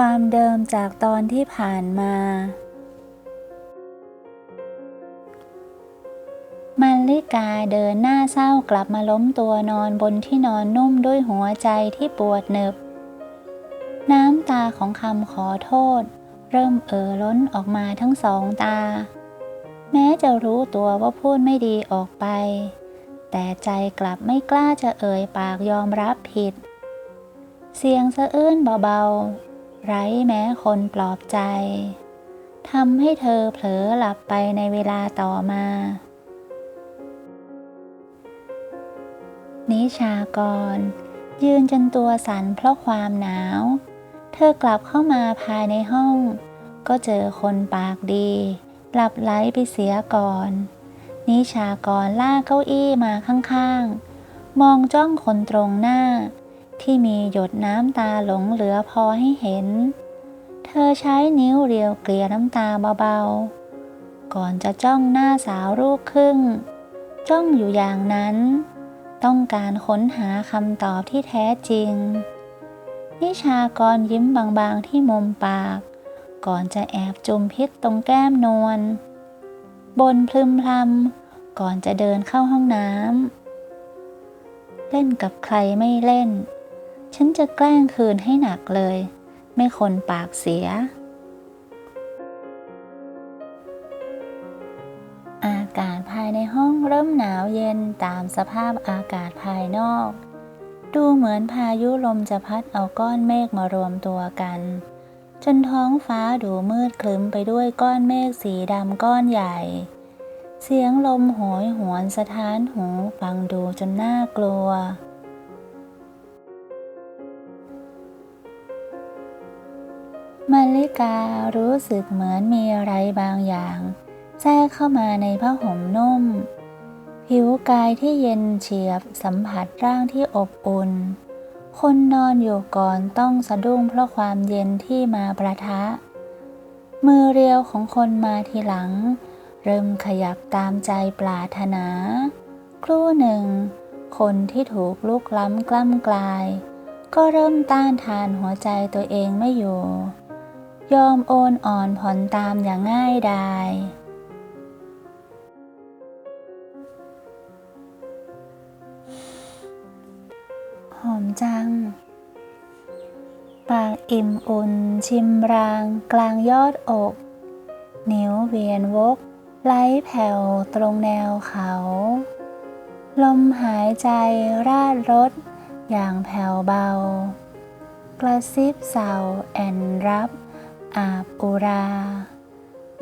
ความเดิมจากตอนที่ผ่านมา มัลลิกาเดินหน้าเศร้ากลับมาล้มตัวนอนบนที่นอนนุ่มด้วยหัวใจที่ปวดเหน็บน้ำตาของคำขอโทษ เริ่มเอ่อล้นออกมาทั้งสองตา แม้จะรู้ตัวว่าพูดไม่ดีออกไป แต่ใจกลับไม่กล้าจะเอ่ยปากยอมรับผิดเสียงสะอื้นเบา ไร้แม้คนปลอบใจทำให้เธอเผลอหลับไปในเวลาต่อมา นิชากร ยืนจนตัวสั่นเพราะความหนาว เธอกลับเข้ามาภายในห้อง ก็เจอคนปากดีหลับไหลไปเสียก่อน นิชากรลากเก้าอี้มาข้างๆ มองจ้องคนตรงหน้า ที่มีหยดน้ำตาหลงเหลือพอให้เห็น เธอใช้นิ้วเรียวเกลี่ยน้ำตาเบาๆ ก่อนจะจ้องหน้าสาวรูปครึ่ง จ้องอยู่อย่างนั้น ต้องการค้นหาคำตอบที่แท้จริง นิชากรยิ้มบางๆที่มุมปาก ก่อนจะแอบจุมพิษตรงแก้มนวลบนพลึมพลำก่อนจะเดินเข้าห้องน้ำเล่นกับใครไม่เล่น ฉันจะแกล้งคืนให้หนักเลย ไม่คนปากเสีย อากาศภายในห้องเริ่มหนาวเย็นตามสภาพอากาศภายนอก ดูเหมือนพายุลมจะพัดเอาก้อนเมฆมารวมตัวกัน จนท้องฟ้าดูมืดคลึ้มไปด้วยก้อนเมฆสีดำก้อนใหญ่ เสียงลมโหยหวนสะท้านหูฟังดูจนน่ากลัว มาลิการู้สึกเหมือนมีอะไรบางอย่าง แทรกเข้ามาในผ้าห่มนุ่ม ผิวกายที่เย็นเฉียบสัมผัสร่างที่อบอุ่น คนนอนอยู่ก่อนต้องสะดุ้งเพราะความเย็นที่มาประทะ มือเรียวของคนมาทีหลัง เริ่มขยับตามใจปรารถนา ครู่หนึ่ง คนที่ถูกลุกล้ำกล้ำกลาย ก็เริ่มต้านทานหัวใจตัวเองไม่อยู่ ยอมโอนอ่อนผ่อนตามอย่างง่ายดายหอมจัง ปากอิ่มอุ่นชิมรางกลางยอดอก นิ้วเวียนวกไหลแผ่วตรงแนวเขา ลมหายใจราดรถอย่างแผ่วเบากระซิบเสาแอนรับ อาบอุรา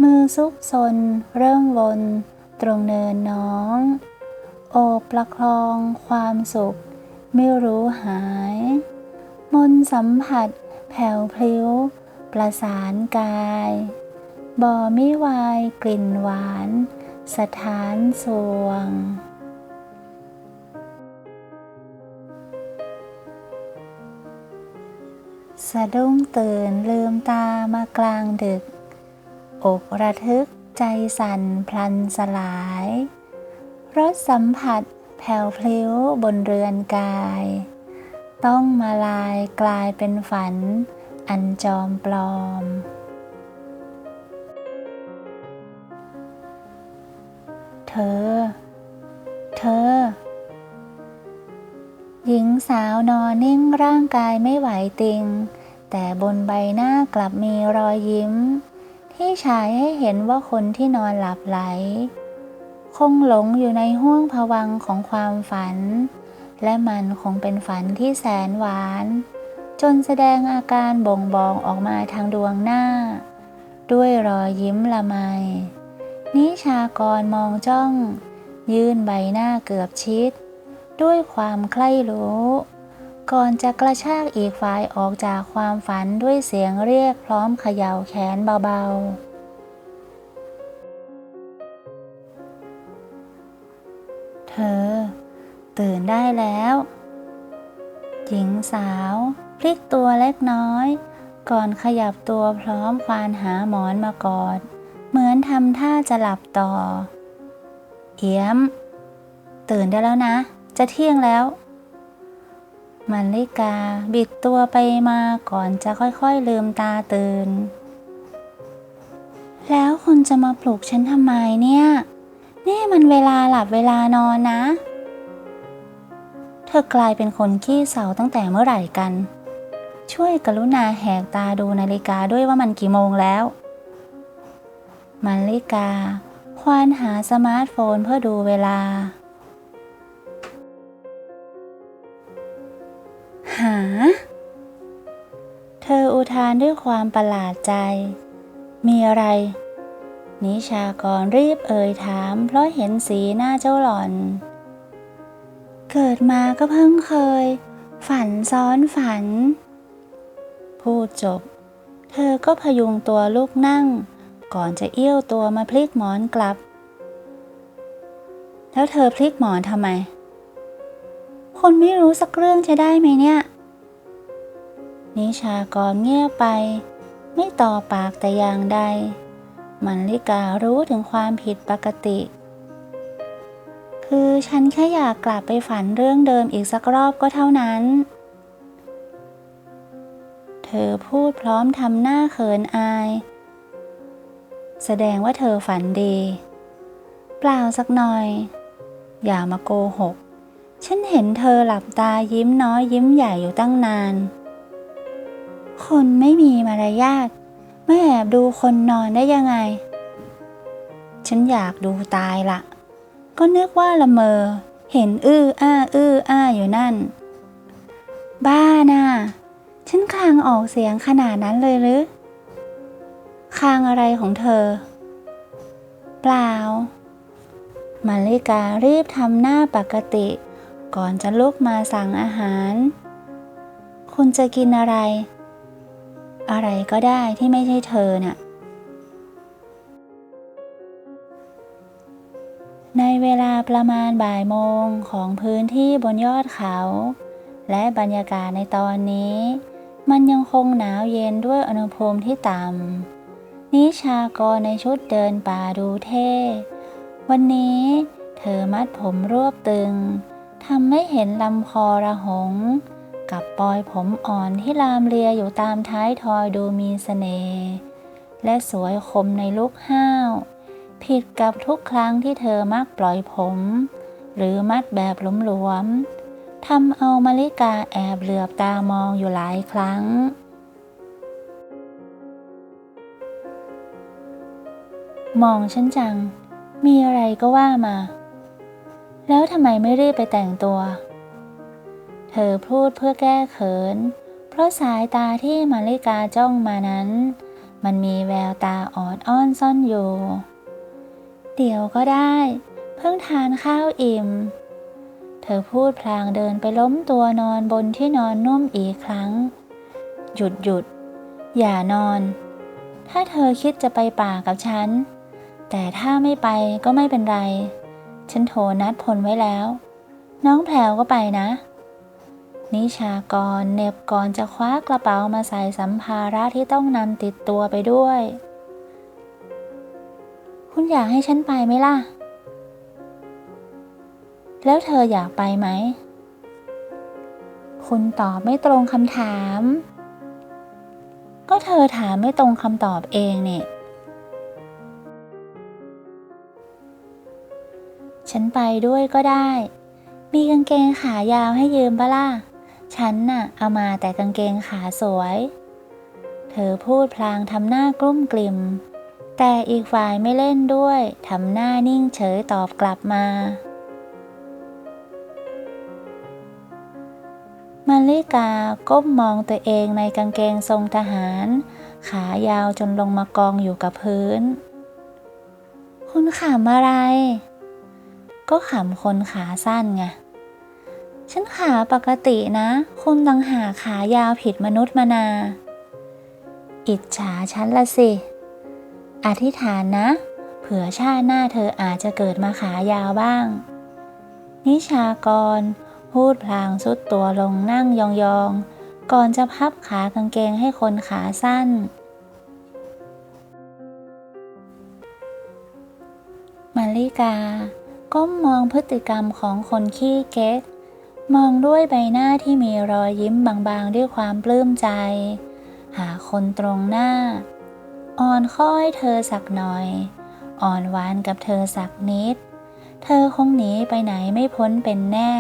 มือซุกซนเริ่มวนตรงเนินน้อง โอบประคองความสุข ไม่รู้หาย มนสัมผัสแผ่วพลิ้ว ประสานกายบ่ไม่วายกลิ่นหวาน สถานสวง สะดุ้งตื่นลืมตามากลางดึก อกระทึกใจสั่นพลันสลาย รสสัมผัสแผ่วพลิ้วบนเรือนกาย ต้องมาลายกลายเป็นฝัน อันจอมปลอม เธอ เธอ หญิงสาวนอนนิ่งร่างกายไม่ไหวติง แต่บนใบหน้ากลับมีรอยยิ้ม ที่ฉายให้เห็นว่าคนที่นอนหลับไหล คงหลงอยู่ในห้วงผวังของความฝัน และมันคงเป็นฝันที่แสนหวาน จนแสดงอาการบ่งบอกออกมาทางดวงหน้า ด้วยรอยยิ้มละไม นิชากรมองจ้อง ยื่นใบหน้าเกือบชิด ด้วยความใคร่รู้ ก่อนจะกระชากอีกฝ่ายออกจากความฝันด้วยเสียงเรียกพร้อมเขย่าแขนเบาๆ เธอ ตื่นได้แล้ว หญิงสาว พลิกตัวเล็กน้อย ก่อนขยับตัวพร้อมควานหาหมอนมากอด เหมือนทำท่าจะหลับต่อ เอี้ยม ตื่นได้แล้วนะ จะเที่ยงแล้ว มันลิกาบิดตัวไปมาก่อนจะค่อยๆลืมตาตื่น แล้วคุณจะมาปลุกฉันทำไมเนี่ย นี่มันเวลาหลับเวลานอนนะ เธอกลายเป็นคนขี้เศร้าตั้งแต่เมื่อไหร่กัน ช่วยกรุณาแหกตาดูนาฬิกาด้วยว่ามันกี่โมงแล้ว มันลิกา ควานหาสมาร์ทโฟนเพื่อดูเวลาานด้วยความประหลาดใจ มีอะไร นิชากรรีบเอ่ยถาม เพราะเห็นสีหน้าเจ้าหล่อน เกิดมาก็เพิ่งเคย ฝันซ้อนฝัน พูดจบ เธอก็พยุงตัวลุกนั่ง ก่อนจะเอี้ยวตัวมาพลิกหมอนกลับ แล้วเธอพลิกหมอนทำไม คนไม่รู้สักเรื่องจะได้ไหมเนี่ย นิชากรเงียบไป ไม่ต่อปากแต่อย่างใด มันลิการู้ถึงความผิดปกติ คือฉันแค่อยากกลับไปฝันเรื่องเดิมอีกสักรอบก็เท่านั้น เธอพูดพร้อมทำหน้าเขินอาย แสดงว่าเธอฝันดี เปล่าสักหน่อย อย่ามาโกหก ฉันเห็นเธอหลับตายิ้มน้อยยิ้มใหญ่อยู่ตั้งนาน คนไม่มีมารยาทไม่แอบดูคนนอนได้ยังไง ฉันอยากดูตายละ ก็นึกว่าละเมอ เห็นอื้ออ้าอื้ออ้าอยู่นั่น บ้าน่ะฉันคางออกเสียงขนาดนั้นเลยหรือคางอะไรของเธอ เปล่า มาริการีบทำหน้าปกติ ก่อนจะลุกมาสั่งอาหาร คุณจะกินอะไร อะไรก็ได้ที่ไม่ใช่เธอน่ะในเวลาประมาณบ่ายโมงของพื้นที่บนยอดเขา และบรรยากาศในตอนนี้ มันยังคงหนาวเย็นด้วยอุณหภูมิที่ต่ำ นิชากรในชุดเดินป่าดูเท่ วันนี้เธอมัดผมรวบตึงทำให้เห็นลำคอระหง กับปลอยผมอ่อนที่ลามเลียอยู่ตามท้ายทอยดูมีเสน่ห์และสวยคมในลุกห้าว ผิดกับทุกครั้งที่เธอมักปล่อยผม หรือมัดแบบหลวมๆทำเอามาริกาแอบเหลือบตามองอยู่หลายครั้งมองฉันจัง มีอะไรก็ว่ามา แล้วทำไมไม่รีบไปแต่งตัว เธอพูดเพื่อแก้เขิน เพราะสายตาที่มาริกาจ้องมานั้น มันมีแววตาออดอ้อนซ่อนอยู่ เดี๋ยวก็ได้ เพิ่งทานข้าวอิ่ม เธอพูดพลางเดินไปล้มตัวนอนบนที่นอนนุ่มอีกครั้ง หยุดหยุด อย่านอน ถ้าเธอคิดจะไปป่ากับฉัน แต่ถ้าไม่ไปก็ไม่เป็นไร ฉันโทรนัดพลไว้แล้ว น้องแพรวก็ไปนะ นิชากรเน็บก่อนจะคว้ากระเป๋ามาใส่สัมภาระที่ต้องนำติดตัวไปด้วย คุณอยากให้ฉันไปไหมล่ะ แล้วเธออยากไปไหม คุณตอบไม่ตรงคำถาม ก็เธอถามไม่ตรงคำตอบเองเนี่ยฉันไปด้วยก็ได้ มีกางเกงขายาวให้ยืมปะล่ะ ฉันน่ะเอามาแต่กางเกงขาสวย เธอพูดพลางทำหน้ากลุ้มกลิ่ม แต่อีกฝ่ายไม่เล่นด้วยทำหน้านิ่งเฉยตอบกลับมา มาริกาก้มมองตัวเองในกางเกงทรงทหาร ขายาวจนลงมากองอยู่กับพื้น คุณขำอะไร ก็ขำคนขาสั้นไง ฉันขาปกตินะคุณตังหาขายาวผิดมนุษย์มานา อิจฉาฉันละสิ อธิษฐานนะ เผื่อชาติหน้าเธออาจจะเกิดมาขายาวบ้าง นิชากร พูดพลางสุดตัวลงนั่งยองๆ ก่อนจะพับขากางเกงให้คนขาสั้นมาริกาก้มมองพฤติกรรมของคนขี้เก๊ก มองด้วยใบหน้าที่มีรอยยิ้มบางๆ ด้วยความปลื้มใจ หาคนตรงหน้า อ่อนค้อยเธอสักหน่อย อ่อนหวานกับเธอสักนิด เธอคงหนีไปไหนไม่พ้นเป็นแน่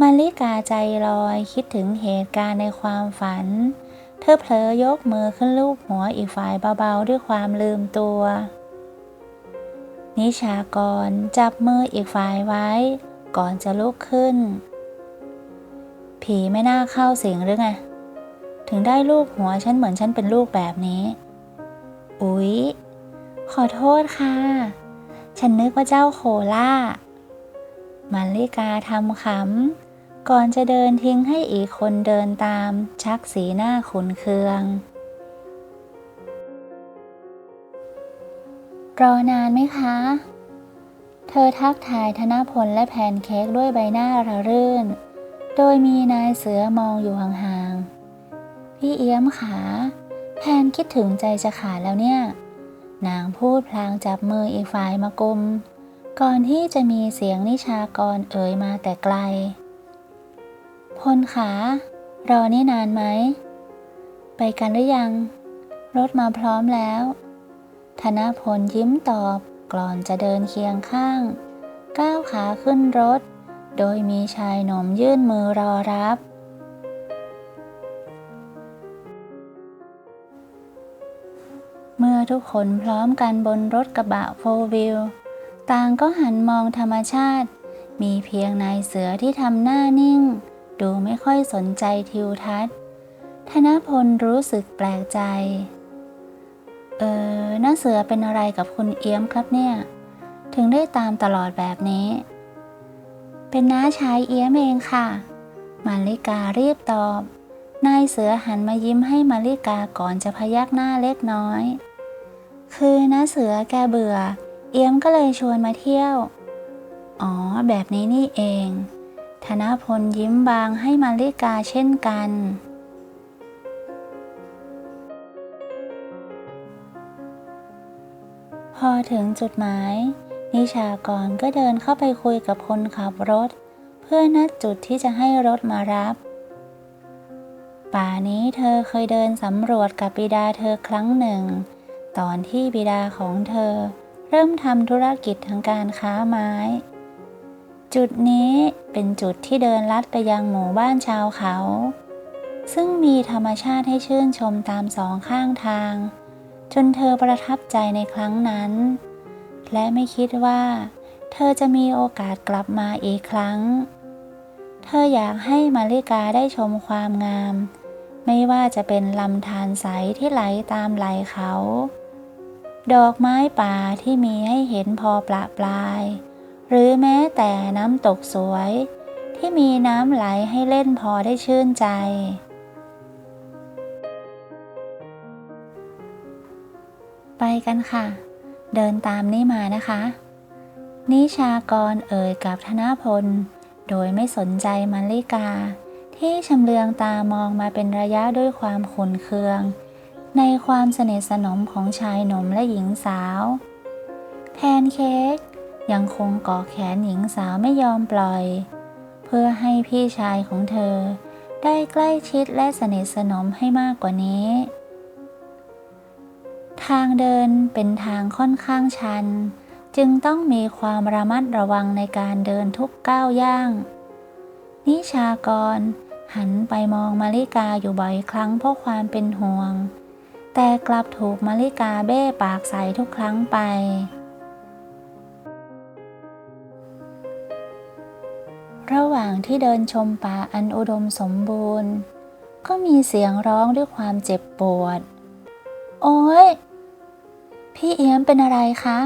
มาริกาใจลอยคิดถึงเหตุการณ์ในความฝัน เธอเผลอยกมือขึ้นลูบหัวอีกฝ่ายเบาๆ ด้วยความลืมตัว นิชากรจับมืออีกฝ่ายไว้ ก่อนจะลุกขึ้น ผีไม่น่าเข้าสิงหรือไง ถึงได้ลูกหัวฉันเหมือนฉันเป็นลูกแบบนี้ อุ๊ย ขอโทษค่ะ ฉันนึกว่าเจ้าโคล่ามันลิกาทำขำ ก่อนจะเดินทิ้งให้อีกคนเดินตาม ชักสีหน้าขุนเคืองรอนานไหมคะ เธอทักทายธนพลและแพนเค้กด้วยใบหน้าระรื่น โดยมีนายเสือมองอยู่ห่างๆ พี่เอี้ยมขา แพนคิดถึงใจจะขาดแล้วเนี่ย นางพูดพลางจับมืออีกฝ่ายมากุม ก่อนที่จะมีเสียงนิชากรเอ่ยมาแต่ไกล พลขารอนี่นานไหม ไปกันหรือยัง รถมาพร้อมแล้ว ธนพลยิ้มตอบ ก่อนจะเดินเคียงข้าง ก้าวขาขึ้นรถ โดยมีชายหนุ่มยื่นมือรอรับ เมื่อทุกคนพร้อมกันบนรถกระบะโฟวิลต่างก็หันมองธรรมชาติ มีเพียงนายเสือที่ทำหน้านิ่ง ดูไม่ค่อยสนใจทิวทัศน์ ธนพลรู้สึกแปลกใจ เออน้าเสือเป็นอะไรกับคุณเอี้ยมครับเนี่ย ถึงได้ตามตลอดแบบนี้ เป็นน้าชายเอี้ยมเองค่ะ มาริการีบตอบ นายเสือหันมายิ้มให้มาริกาก่อนจะพยักหน้าเล็กน้อย คือน้าเสือแกเบื่อ เอี้ยมก็เลยชวนมาเที่ยว อ๋อ แบบนี้นี่เอง ธนพลยิ้มบางให้มาริกาเช่นกัน อถึงจุดหมาย นิชากรก็เดินเข้าไปคุยกับคนขับรถ เพื่อนัดจุดที่จะให้รถมารับ ป่านี้เธอเคยเดินสำรวจกับบิดาเธอครั้งหนึ่ง ตอนที่บิดาของเธอ เริ่มทำธุรกิจทางการค้าไม้ จุดนี้เป็นจุดที่เดินลัดไปยังหมู่บ้านชาวเขา ซึ่งมีธรรมชาติให้ชื่นชมตามสองข้างทาง จนเธอประทับใจในครั้งนั้น และไม่คิดว่า เธอจะมีโอกาสกลับมาอีกครั้ง เธออยากให้มาริกาได้ชมความงาม ไม่ว่าจะเป็นลำธารใสที่ไหลตามไหลเขา ดอกไม้ป่าที่มีให้เห็นพอประปราย หรือแม้แต่น้ำตกสวย ที่มีน้ำไหลให้เล่นพอได้ชื่นใจ ไปกันค่ะ เดินตามนี่มานะคะ นิชากรเอ่ยกับธนพล โดยไม่สนใจมาริกา ที่ชำเลืองตามองมาเป็นระยะด้วยความขุนเคือง ในความสนิทสนมของชายหนุ่มและหญิงสาวแพนเค้กยังคงเกาะแขนหญิงสาวไม่ยอมปล่อย เพื่อให้พี่ชายของเธอได้ใกล้ชิดและสนิทสนมให้มากกว่านี้ ทางเดินเป็นทางค่อนข้างชัน จึงต้องมีความระมัดระวังในการเดินทุกก้าวย่าง นิชากร หันไปมองมาริกาอยู่บ่อยครั้งเพราะความเป็นห่วง แต่กลับถูกมาริกาเบ้ปากใส่ทุกครั้งไประหว่างที่เดินชมป่าอันอุดมสมบูรณ์ ก็มีเสียงร้องด้วยความเจ็บปวด โอ้ย พี่เอี้ยมเป็นอะไรคะ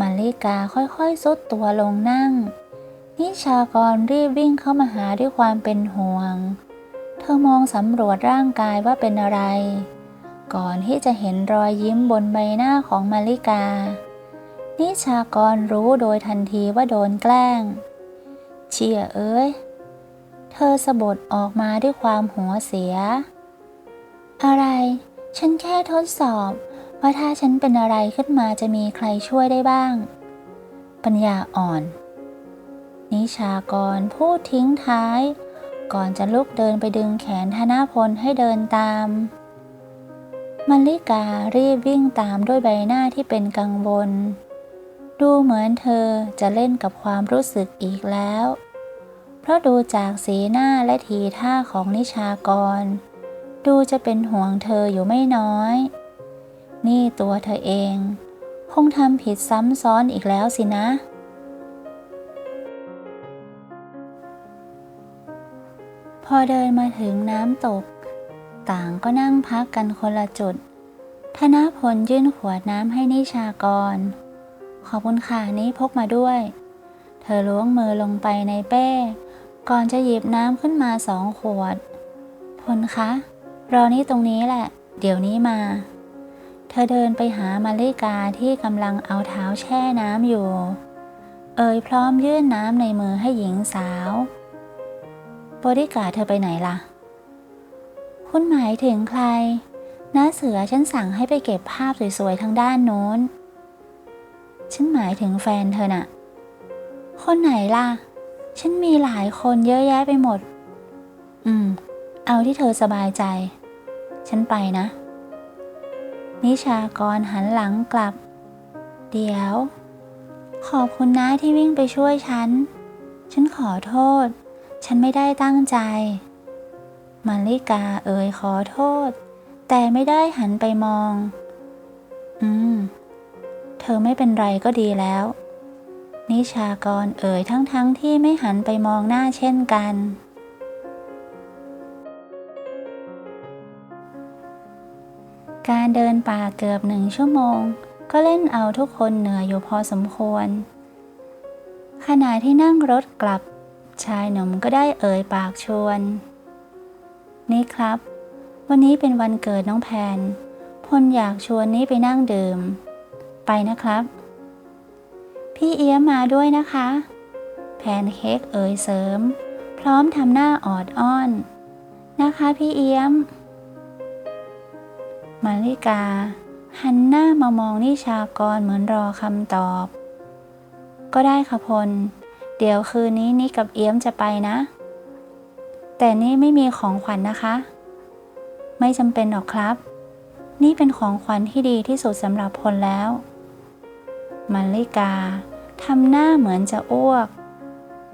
มาริกาค่อยๆซุดตัวลงนั่ง นิชากรรีบวิ่งเข้ามาหาด้วยความเป็นห่วง เธอมองสำรวจร่างกายว่าเป็นอะไร ก่อนที่จะเห็นรอยยิ้มบนใบหน้าของมาริกา นิชากรรู้โดยทันทีว่าโดนแกล้ง เชี่ยเอ้ย เธอสะบดออกมาด้วยความหัวเสีย อะไร ฉันแค่ทดสอบ ว่าถ้าฉันเป็นอะไรขึ้นมาจะมีใครช่วยได้บ้าง ปัญญาอ่อน นิชากรพูดทิ้งท้าย ก่อนจะลุกเดินไปดึงแขนธนพลให้เดินตามมัลลิการีบวิ่งตามด้วยใบหน้าที่เป็นกังวล ดูเหมือนเธอจะเล่นกับความรู้สึกอีกแล้ว เพราะดูจากสีหน้าและทีท่าของนิชากร ดูจะเป็นห่วงเธออยู่ไม่น้อย นี่ตัวเธอเอง คงทำผิดซ้ำซ้อนอีกแล้วสินะ พอเดินมาถึงน้ำตก ต่างก็นั่งพักกันคนละจุด ธนพลยื่นขวดน้ำให้นิชากร ขอบคุณค่ะนี้พกมาด้วย เธอล้วงมือลงไปในเป้ ก่อนจะหยิบน้ำขึ้นมาสองขวด พลคะ รอนี่ตรงนี้แหละ เดี๋ยวนี้มา ธอเดินไปหามาลิกาที่กำลังเอาเท้าแช่น้ำอยู่ เอ่ยพร้อมยื่นน้ำในมือให้หญิงสาวบริการเธอไปไหนล่ะ คุณหมายถึงใครน้าเสือฉันสั่งให้ไปเก็บภาพสวยๆทางด้านโน้น ฉันหมายถึงแฟนเธอน่ะ คนไหนล่ะ ฉันมีหลายคนเยอะแยะไปหมด อืม เอาที่เธอสบายใจ ฉันไปนะ นิชากรหันหลังกลับ เดี๋ยว ขอบคุณนะที่วิ่งไปช่วยฉัน ฉันขอโทษ ฉันไม่ได้ตั้งใจมาริกาเอ่ยขอโทษ แต่ไม่ได้หันไปมอง อืม เธอไม่เป็นไรก็ดีแล้ว นิชากรเอ่ยทั้งๆทที่ไม่หันไปมองหน้าเช่นกัน การเดินป่าเกือบหนึ่งชั่วโมง ก็เล่นเอาทุกคนเหนื่อยอยู่พอสมควร ขณะที่นั่งรถกลับ ชายหนุ่มก็ได้เอ่ยปากชวน นี่ครับ วันนี้เป็นวันเกิดน้องแพนพลอยากชวนนี้ไปนั่งดื่ม ไปนะครับ พี่เอี้ยมมาด้วยนะคะ แพนเค้กเอ่ยเสริม พร้อมทำหน้าออดอ้อน นะคะพี่เอี้ยม มาริกา หันหน้ามามองนิชากรเหมือนรอคำตอบ ก็ได้ค่ะพล เดี๋ยวคืนนี้นี่กับเอี้ยมจะไปนะ แต่นี่ไม่มีของขวัญนนะคะ ไม่จำเป็นหรอกครับ นี่เป็นของขวัญที่ดีที่สุดสำหรับพลแล้วมาริกาทำหน้าเหมือนจะอ้วก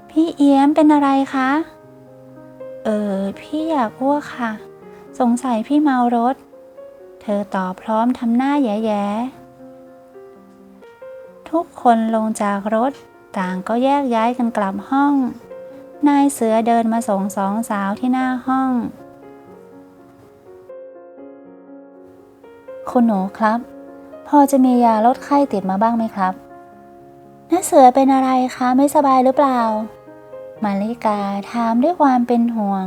พี่เอี้ยมเป็นอะไรคะ เออ พี่อยากอ้วกค่ะ สงสัยพี่เมารถ เธอตอบพร้อมทำหน้าแย่ๆทุกคนลงจากรถต่างก็แยกย้ายกันกลับห้อง นายเสือเดินมาส่งสองสาวที่หน้าห้อง คุณหนูครับ พอจะมียาลดไข้ติดมาบ้างไหมครับน้าเสือเป็นอะไรคะไม่สบายหรือเปล่า มาริกาถามด้วยความเป็นห่วง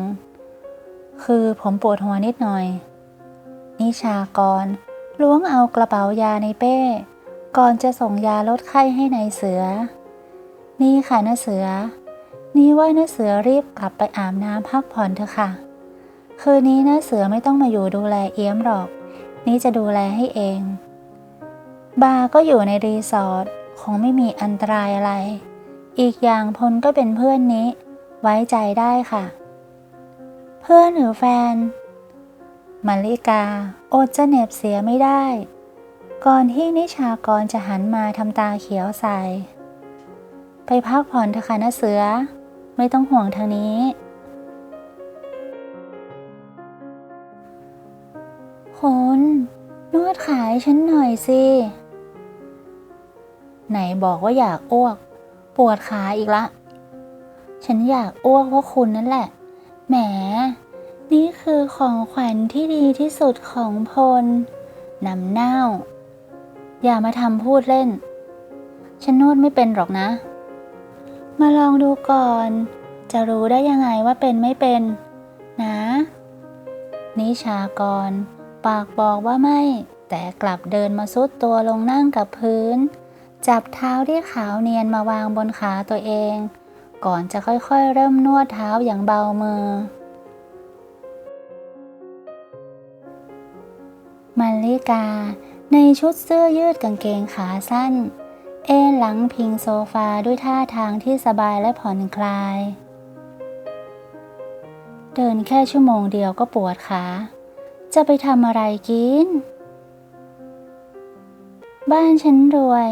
คือผมปวดหัวนิดหน่อย นิชากรล้วงเอากระเป๋ายาในเป้ ก่อนจะส่งยาลดไข้ให้ในายเสือ นี่ค่ะน้าเสือ นี่ว่าน้าเสือรีบกลับไปอาบน้ำพักผ่อนเถอะค่ะ คืนนี้น้าเสือไม่ต้องมาอยู่ดูแลเอี้ยมหรอก นี่จะดูแลให้เอง บาร์ก็อยู่ในรีสอร์ทคงไม่มีอันตรายอะไร อีกอย่างพลก็เป็นเพื่อนนี้ ไว้ใจได้ค่ะ เพื่อนหรือแฟน มาริกาอดจะเหน็บเสียไม่ได้ ก่อนที่นิชากรจะหันมาทำตาเขียวใส่ไปพักผ่อนเถอะค่ะนะเสือ ไม่ต้องห่วงทางนี้ คุณนวดขายฉันหน่อยสิ ไหนบอกว่าอยากอ้วก ปวดขาอีกละ ฉันอยากอ้วกเพราะคุณนั่นแหละ แหม นี่คือของขวัญที่ดีที่สุดของพลนำเน่า อย่ามาทำพูดเล่น ฉันนวดไม่เป็นหรอกนะ มาลองดูก่อน จะรู้ได้ยังไงว่าเป็นไม่เป็น นะ นิชากร ปากบอกว่าไม่ แต่กลับเดินมาซุดตัวลงนั่งกับพื้น จับเท้าที่ขาวเนียนมาวางบนขาตัวเอง ก่อนจะค่อยๆ เริ่มนวดเท้าอย่างเบามือ มัลลิกา ในชุดเสื้อยืดกางเกงขาสั้น เอนหลังพิงโซฟาด้วยท่าทางที่สบายและผ่อนคลาย เดินแค่ชั่วโมงเดียวก็ปวดขา จะไปทำอะไรกิน บ้านฉันรวย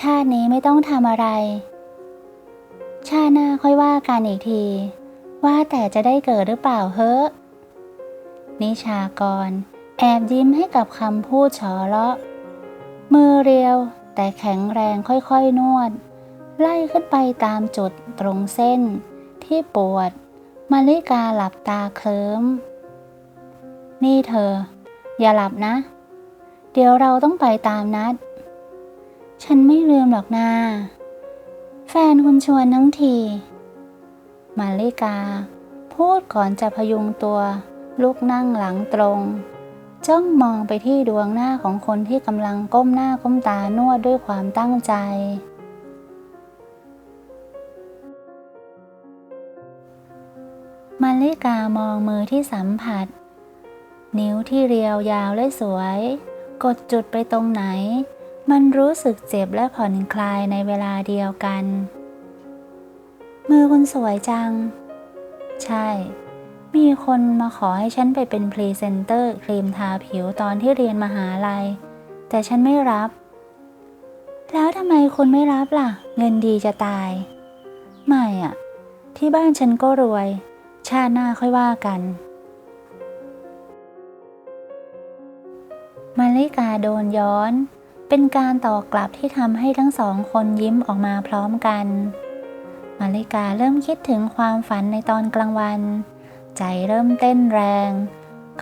ชาตินี้ไม่ต้องทำอะไร ชาติหน้าค่อยว่ากันอีกที ว่าแต่จะได้เกิดหรือเปล่าเฮ้อนิชากร แอบยิ้มให้กับคำพูดฉอเลาะ มือเรียวแต่แข็งแรงค่อยๆนวด ไล่ขึ้นไปตามจุดตรงเส้น ที่ปวดมาลิกาหลับตาเคลิ้ม นี่เธอ อย่าหลับนะ เดี๋ยวเราต้องไปตามนัด ฉันไม่ลืมหรอกนาแฟนคุณชวนทั้งที มาลิกา พูดก่อนจะพยุงตัว ลุกนั่งหลังตรง จ้องมองไปที่ดวงหน้าของคนที่กำลังก้มหน้าก้มตานวดด้วยความตั้งใจ มาลิกามองมือที่สัมผัส นิ้วที่เรียวยาวและสวย กดจุดไปตรงไหน มันรู้สึกเจ็บและผ่อนคลายในเวลาเดียวกัน มือคุณสวยจัง ใช่ มีคนมาขอให้ฉันไปเป็นพรีเซนเตอร์ครีมทาผิวตอนที่เรียนมหาลัย แต่ฉันไม่รับ แล้วทำไมคุณไม่รับล่ะ เงินดีจะตาย ไม่อะที่บ้านฉันก็รวย ชาติหน้าค่อยว่ากันมาริกาโดนย้อน เป็นการต่อกลับที่ทำให้ทั้งสองคนยิ้มออกมาพร้อมกัน มาริกาเริ่มคิดถึงความฝันในตอนกลางวัน ใจเริ่มเต้นแรง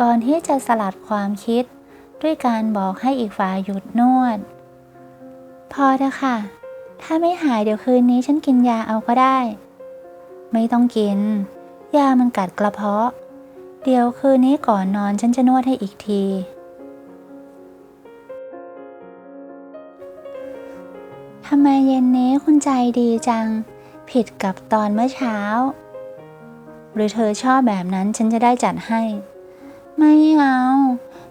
ก่อนที่จะสลัดความคิด ด้วยการบอกให้อีกฝ่ายหยุดนวด พอเถอะค่ะ ถ้าไม่หายเดี๋ยวคืนนี้ฉันกินยาเอาก็ได้ ไม่ต้องกิน ยามันกัดกระเพาะ เดี๋ยวคืนนี้ก่อนนอนฉันจะนวดให้อีกทีทำไมเย็นนี้คุณใจดีจัง ผิดกับตอนเมื่อเช้า หรือเธอชอบแบบนั้นฉันจะได้จัดให้ ไม่เอา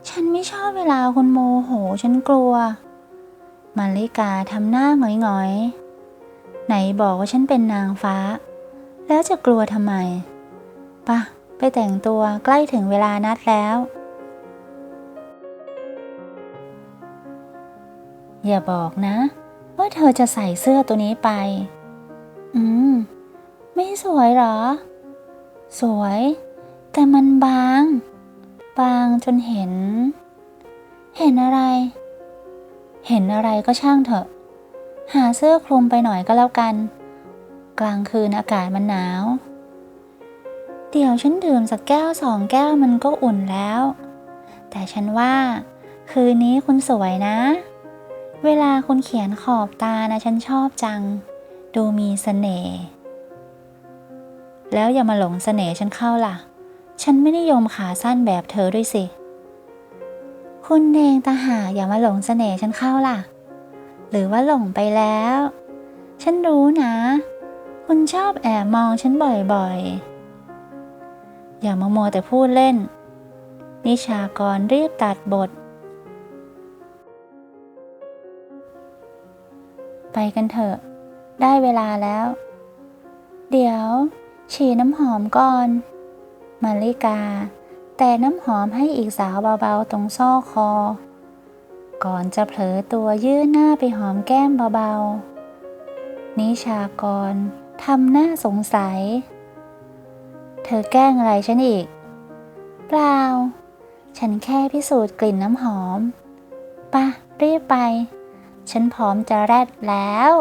ฉันไม่ชอบเวลาคุณโมโห ฉันกลัว มาริกาทำหน้าหงอยๆ ไหนบอกว่าฉันเป็นนางฟ้า แล้วจะกลัวทำไมปะไปแต่งตัวใกล้ถึงเวลานัดแล้ว อย่าบอกนะ ว่าเธอจะใส่เสื้อตัวนี้ไป อืม ไม่สวยหรอ สวย แต่มันบาง บางจนเห็น เห็นอะไร เห็นอะไรก็ช่างเถอะ หาเสื้อคลุมไปหน่อยก็แล้วกัน กลางคืนอากาศมันหนาว เดี๋ยวฉันดื่มสักแก้วสองแก้วมันก็อุ่นแล้ว แต่ฉันว่า คืนนี้คุณสวยนะ เวลาคุณเขียนขอบตานะฉันชอบจัง ดูมีเสน่ห์ แล้วอย่ามาหลงเสน่ห์ฉันเข้าล่ะ ฉันไม่นิยมขาสั้นแบบเธอด้วยสิ คุณเองตาหาอย่ามาหลงเสน่ห์ฉันเข้าล่ะ หรือว่าหลงไปแล้ว ฉันรู้นะ คุณชอบแอบมองฉันบ่อยๆ อย่ามาโมวแต่พูดเล่น นิชากรรีบตัดบท ไปกันเถอะ ได้เวลาแล้ว เดี๋ยว ฉีดน้ำหอมก่อน มาริกา แต่น้ำหอมให้อีกสาวเบาๆตรงซอกคอ ก่อนจะเผลอตัวยื่นหน้าไปหอมแก้มเบาๆ นิชากรทำหน้าสงสัย เธอแกล้งอะไรฉันอีก เปล่า ฉันแค่พิสูจน์กลิ่นน้ำหอมป่ะรีบไป ฉันพร้อมจะแรดแล้ว